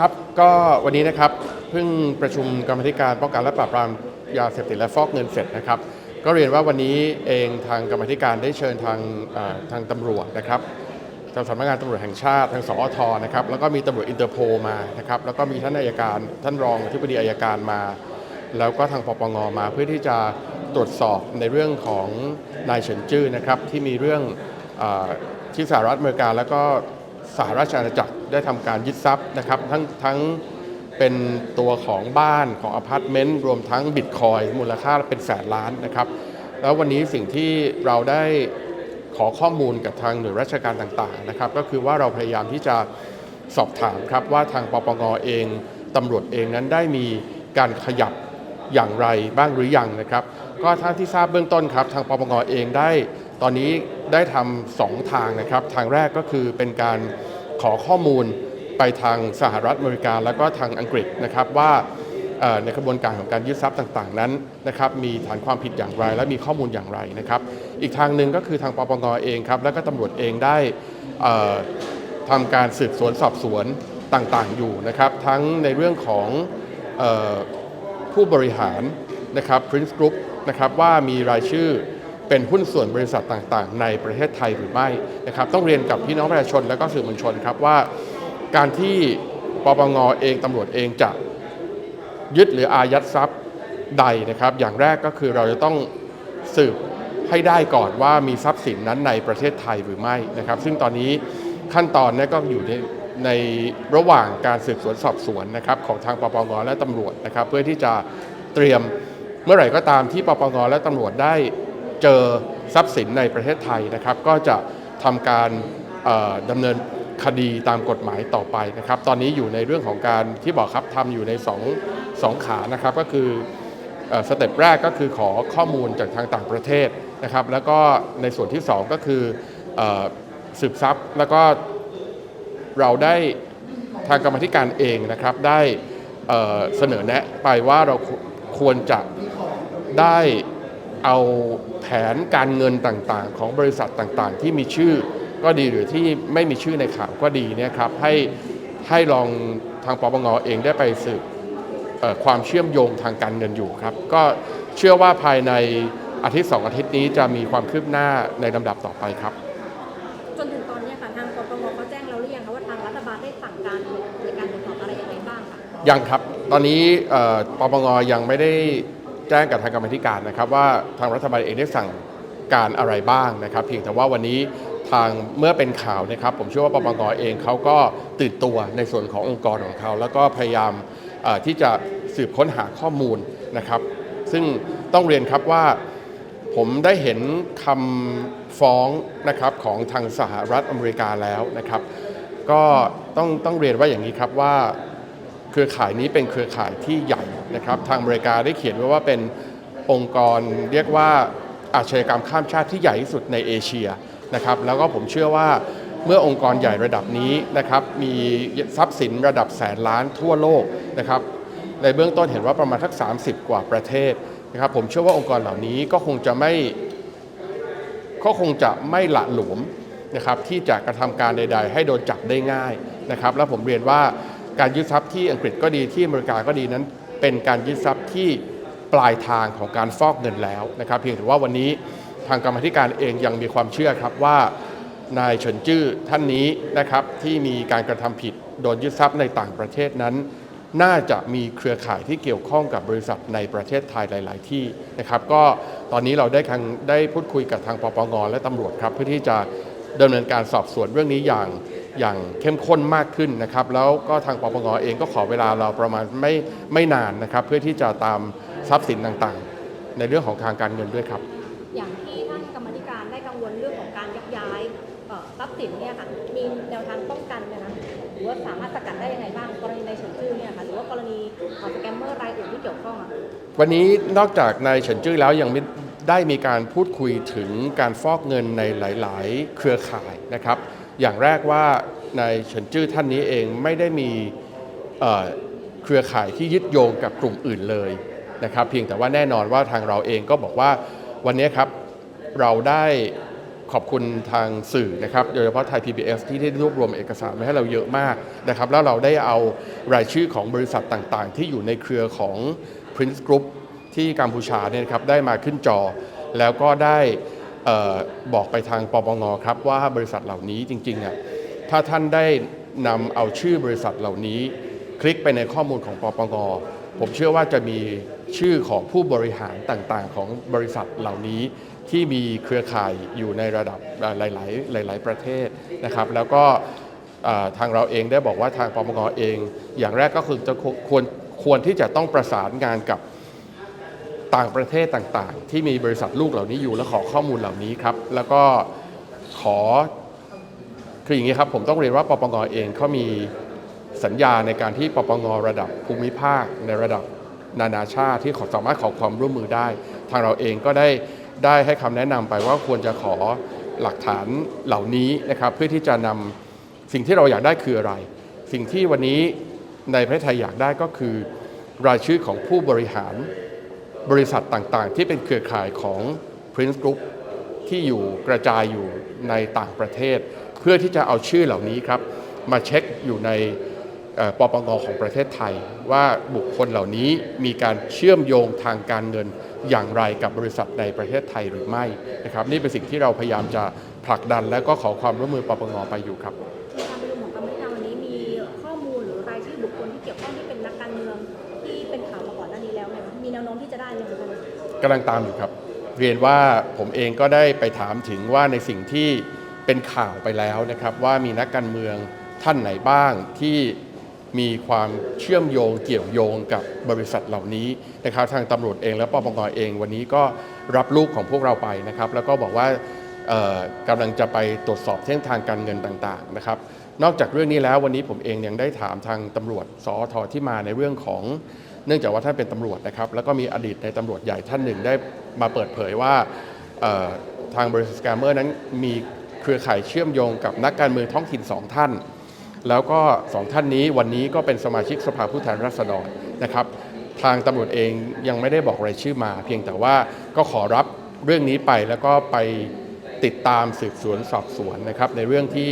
ครับก็วันนี้นะครับเพิ่งประชุมกรรมธิการป้องกันและปราบปรามยาเสพติดและฟอกเงินเสร็จนะครับ ก็เรียนว่าวันนี้เองทางกรรมธิการได้เชิญทางทางตำรวจนะครับทางสำนักงานตำรวจแห่งชาติทางสอทนะครับแล้วก็มีตำรวจอินเตอร์โพมานะครับแล้วก็มีท่านอายการท่านรองอธิบดีอายการมา แล้วก็ทางปปงมาเพื่อที่จะตรวจสอบในเรื่องของนายเฉินจื้อนะครับที่มีเรื่องอที่สหรัฐอเมริกาแล้วก็สหราชอาณาจักร ได้ทำการยึดทรัพย์นะครับทั้งทั้งเป็นตัวของบ้านของอพาร์ตเมนต์รวมทั้งบิตคอยมูลค่าเป็นแสนล้านนะครับ แล้ววันนี้สิ่งที่เราได้ขอข้อมูลกับทางหน่วยราชการต่างๆนะครับ ก็คือว่าเราพยายามที่จะสอบถามครับว่าทางปปงเองตำรวจเองนั้นได้มีการขยับอย่างไรบ้างหรือยังนะครับ ก็ท่านที่ทราบเบื้องต้นครับ ทางปปงเองได้ตอนนี้ได้ทำสองทางนะครับ ทางแรกก็คือเป็นการ ขอข้อมูลไปทางสหรัฐอเมริกา แล้วก็ทางอังกฤษนะครับว่าในกระบวนการของการยึดทรัพย์ต่างๆ นั้นนะครับมีฐานความผิดอย่างไร และมีข้อมูลอย่างไรนะครับ อีกทางหนึ่งก็คือทางปปงเองครับ แล้วก็ตำรวจเองได้เอ่อทำการสืบสวนสอบสวนต่างๆ อยู่นะครับ ทั้งในเรื่องของออผู้บริหารนะครับ Prince Group นะครับว่ามีรายชื่อ เป็นหุ้นส่วนบริษัทต่างๆ ในประเทศไทยหรือไม่นะครับต้องเรียนกับพี่น้องประชาชนและก็สื่อมวลชนครับว่า การที่ปปงเองตำรวจเองจะยึดหรืออายัดทรัพย์ใดนะครับ อย่างแรกก็คือเราจะต้องสืบให้ได้ก่อนว่ามีทรัพย์สินนั้นในประเทศไทยหรือไม่นะครับ ซึ่งตอนนี้ขั้นตอนนี้ก็อยู่ในในระหว่างการสืบสวนสอบสวนนะครับของทางปปงและตำรวจนะครับ เพื่อที่จะเตรียมเมื่อไหร่ก็ตามที่ปปงและตำรวจได้ เจอทรัพย์สินในประเทศไทยนะครับ ก็จะทำการดำเนินคดีตามกฎหมายต่อไปนะครับ ตอนนี้อยู่ในเรื่องของการที่บอกครับทำอยู่ในสองสองขานะครับก็คืออสเต็ปแรกก็คือขอข้อมูลจากทางต่างประเทศนะครับ แล้วก็ในส่วนที่ 2 ก็คืออสืบทรัพย์แล้วก็เราได้ทางกรรมธิการเองนะครับได้เสนอแนะไปว่าเราควรจะได้เอา แผนการเงินต่างๆ ของบริษัทต่างๆ ที่มีชื่อก็ดีหรือที่ไม่มีชื่อในข่าวก็ดีเนี่ยครับให้ให้ลองทางปปงเองได้ไปสืบเอ่อความเชื่อมโยงทางการเงินอยู่ครับ ก็เชื่อว่าภายในอาทิตย์สองอาทิตย์นี้จะมีความคืบหน้าในลำดับต่อไปครับ จนถึงตอนนี้ค่ะทางปปงเขาแจ้งเราหรือยังคะว่าทางรัฐบาลได้สั่งการในการตรวจสอบอะไรยังไงบ้างคะยังครับ ตอนนี้เอ่อปปงยังไม่ได้ แจ้งกับทางกรรมธิการนะครับ ว่าทางรัฐบาลเองได้สั่งการอะไรบ้างนะครับ เพียงแต่ว่าวันนี้ทางเมื่อเป็นข่าวนะครับ ผมเชื่อว่าปปงเองเขาก็ตื่นตัวในส่วนขององค์กรของเขา แล้วก็พยายามที่จะสืบค้นหาข้อมูลนะครับ ซึ่งต้องเรียนครับว่าผมได้เห็นคำฟ้องนะครับของทางสหรัฐอเมริกาแล้วนะครับ ก็ต้องต้องเรียนว่าอย่างนี้ครับว่า เครือข่ายนี้เป็นเครือข่ายที่ใหญ่ นะครับทางอเมริกาได้เขียนไว้ว่าเป็นองค์กรเรียกว่าอาชญากรรมข้ามชาติที่ใหญ่ที่สุดในเอเชียนะครับแล้วก็ผมเชื่อว่าเมื่อองค์กรใหญ่ระดับนี้นะครับมีทรัพย์สินระดับแสนล้านทั่วโลกนะครับในเบื้องต้นเห็นว่าประมาณทัก 30 กว่าประเทศนะครับผมเชื่อว่าองค์กรเหล่านี้ก็คงจะไม่ก็คงจะไม่หละหลวมนะครับที่จะกระทำการใด ๆ ให้โดนจับได้ง่ายนะครับแล้วผมเรียนว่าการยึดทรัพย์ที่อังกฤษก็ดีที่อเมริกาก็ดีนั้น เป็นการยึดทรัพย์ที่ปลายทางของการฟอกเงินแล้วนะครับ เพียงแต่ว่าวันนี้ทางกรรมธิการเองยังมีความเชื่อครับว่านายเฉินจื้อท่านนี้นะครับที่มีการกระทำผิดโดนยึดทรัพย์ในต่างประเทศนั้น น่าจะมีเครือข่ายที่เกี่ยวข้องกับบริษัทในประเทศไทยหลาย ๆ ที่นะครับ ก็ตอนนี้เราได้ทางได้พูดคุยกับทางปปงและตำรวจครับ เพื่อที่จะดำเนินการสอบสวนเรื่องนี้อย่าง อย่างเข้มข้นมากขึ้นนะครับแล้วก็ทางปปงเองก็ขอเวลาเราประมาณไม่ไม่นานนะครับ เพื่อที่จะตามทรัพย์สินต่างๆ ในเรื่องของทางการเงินด้วยครับ อย่างที่ท่านกรรมาธิการได้กังวลเรื่องของการยักย้ายเอ่อทรัพย์สินเนี่ยค่ะมีแนวทางป้องกันไหมคะหรือว่าสามารถสกัดได้ยังไงบ้างกรณีในเฉินจื้อเนี่ยค่ะหรือว่ากรณีของสแกมเมอร์รายอื่นที่เกี่ยวข้องอะวันนี้นอกจากนายเฉินจื้อแล้วยังไม่ได้มีการพูดคุยถึงการฟอกเงินในหลาย ๆ เครือข่ายนะครับ อย่างแรกว่านายเฉินจื้อท่านนี้เองไม่ได้มีเครือข่ายที่ยึดโยงกับกลุ่มอื่นเลยนะครับเพียงแต่ว่าแน่นอนว่าทางเราเองก็บอกว่าวันนี้ครับเราได้ขอบคุณทางสื่อนะครับโดยเฉพาะไทย PBS ที่ได้รวบรวมเอกสารมาให้เราเยอะมากนะครับแล้วเราได้เอารายชื่อของบริษัทต่างๆ ที่อยู่ในเครือของ Prince Group ที่กัมพูชาเนี่ยครับได้มาขึ้นจอ แล้วก็ได้ บอกไปทางปปงครับว่าบริษัทเหล่านี้จริงๆอะถ้าท่านได้นำเอาชื่อบริษัทเหล่านี้ คลิกไปในข้อมูลของปปงผมเชื่อว่าจะมีชื่อของผู้บริหารต่างๆ ของบริษัทเหล่านี้ที่มีเครือข่ายอยู่ในระดับหลายๆหลาย ๆ ประเทศนะครับ แล้วก็ทางเราเองได้บอกว่าทางปปงเอง อย่างแรกก็คือจะควรควรที่จะต้องประสานงานกับ ต่างประเทศต่างๆ ที่มีบริษัทลูกเหล่านี้อยู่และขอข้อมูลเหล่านี้ครับแล้วก็ขอคืออย่างนี้ครับผมต้องเรียนว่าปปงเองเขามีสัญญาในการที่ปปงระดับภูมิภาค ในระดับนานาชาติที่ขอสามารถขอความร่วมมือได้ ทางเราเองก็ได้ได้ให้คำแนะนำไปว่าควรจะขอหลักฐานเหล่านี้นะครับ เพื่อที่จะนำสิ่งที่เราอยากได้คืออะไร สิ่งที่วันนี้ในประเทศไทยอยากได้ก็คือ รายชื่อของผู้บริหาร บริษัทต่างๆ ที่เป็นเครือข่ายของ Prince Group ที่อยู่กระจายอยู่ในต่างประเทศ เพื่อที่จะเอาชื่อเหล่านี้ครับ มาเช็คอยู่ในปปงของประเทศไทย ว่าบุคคลเหล่านี้มีการเชื่อมโยงทางการเงินอย่างไรกับบริษัทในประเทศไทยหรือไม่นะครับ นี่เป็นสิ่งที่เราพยายามจะผลักดันและก็ขอความร่วมมือปปงไปอยู่ครับ กำลังตามอยู่ครับ เรียนว่าผมเองก็ได้ไปถามถึงว่าในสิ่งที่เป็นข่าวไปแล้วนะครับ ว่ามีนักการเมืองท่านไหนบ้างที่มีความเชื่อมโยงเกี่ยวโยงกับบริษัทเหล่านี้นะครับทางตำรวจเองและปปงเองวันนี้ก็รับลูกของพวกเราไปนะครับ แล้วก็บอกว่ากำลังจะไปตรวจสอบเส้นทางการเงินต่างๆนะครับ นอกจากเรื่องนี้แล้ววันนี้ผมเองยังได้ถามทางตำรวจสอทที่มาในเรื่องของ เนื่องจากว่าท่านเป็นตำรวจนะครับ แล้วก็มีอดีตในตำรวจใหญ่ท่านหนึ่งได้มาเปิดเผยว่าทางบริษัทสแกมเมอร์นั้นมีเครือข่ายเชื่อมโยงกับนักการเมืองท้องถิ่นสองท่าน แล้วก็สองท่านนี้วันนี้ก็เป็นสมาชิกสภาผู้แทนราษฎรนะครับ ทางตำรวจเองยังไม่ได้บอกรายชื่อมา เพียงแต่ว่าก็ขอรับเรื่องนี้ไปแล้วก็ไปติดตามสืบสวนสอบสวนนะครับ ในเรื่องที่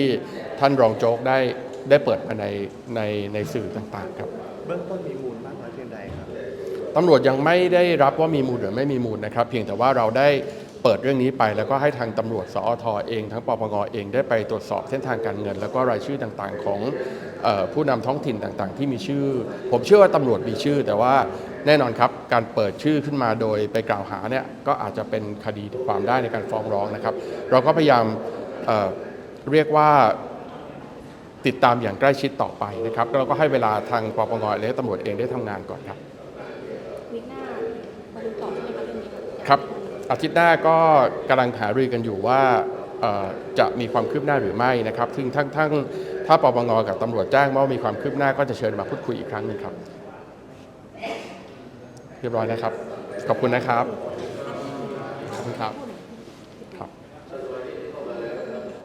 ท่านรองโจ๊กได้ได้เปิดมาในในในสื่อต่างๆครับ เบื้องต้นมีมูลมากน้อย ตำรวจยังไม่ได้รับว่ามีมูลหรือไม่มีมูลนะครับ เพียงแต่ว่าเราได้เปิดเรื่องนี้ไป แล้วก็ให้ทางตำรวจสอทเอง ทั้งปปงเองได้ไปตรวจสอบเส้นทางการเงิน แล้วก็รายชื่อต่างๆ ของออผู้นำท้องถิ่นต่างๆ ที่มีชื่อ ผมเชื่อว่าตำรวจมีชื่อ แต่ว่าแน่นอนครับการเปิดชื่อขึ้นมาโดยไปกล่าวหาเนี่ยก็อาจจะเป็นคดีความได้ในการฟ้องร้องนะครับ เราก็พยายามเเรียกว่าติดตามอย่างใกล้ชิดต่อไปนะครับแล้วก็ให้เวลาทางปปงและตำรวจเองได้ทำงานก่อนครับ วิกหน้ามาดูต่อใช่ไหมคะเรื่องนี้ ครับ อาทิตย์หน้าก็กำลังหารือกันอยู่ว่าจะมีความคืบหน้าหรือไม่นะครับ ซึ่งทั้งทั้งถ้าปปงกับตำรวจแจ้งว่ามีความคืบหน้าก็จะเชิญมาพูดคุยอีกครั้งหนึ่งครับ เรียบร้อยนะครับ ขอบคุณนะครับ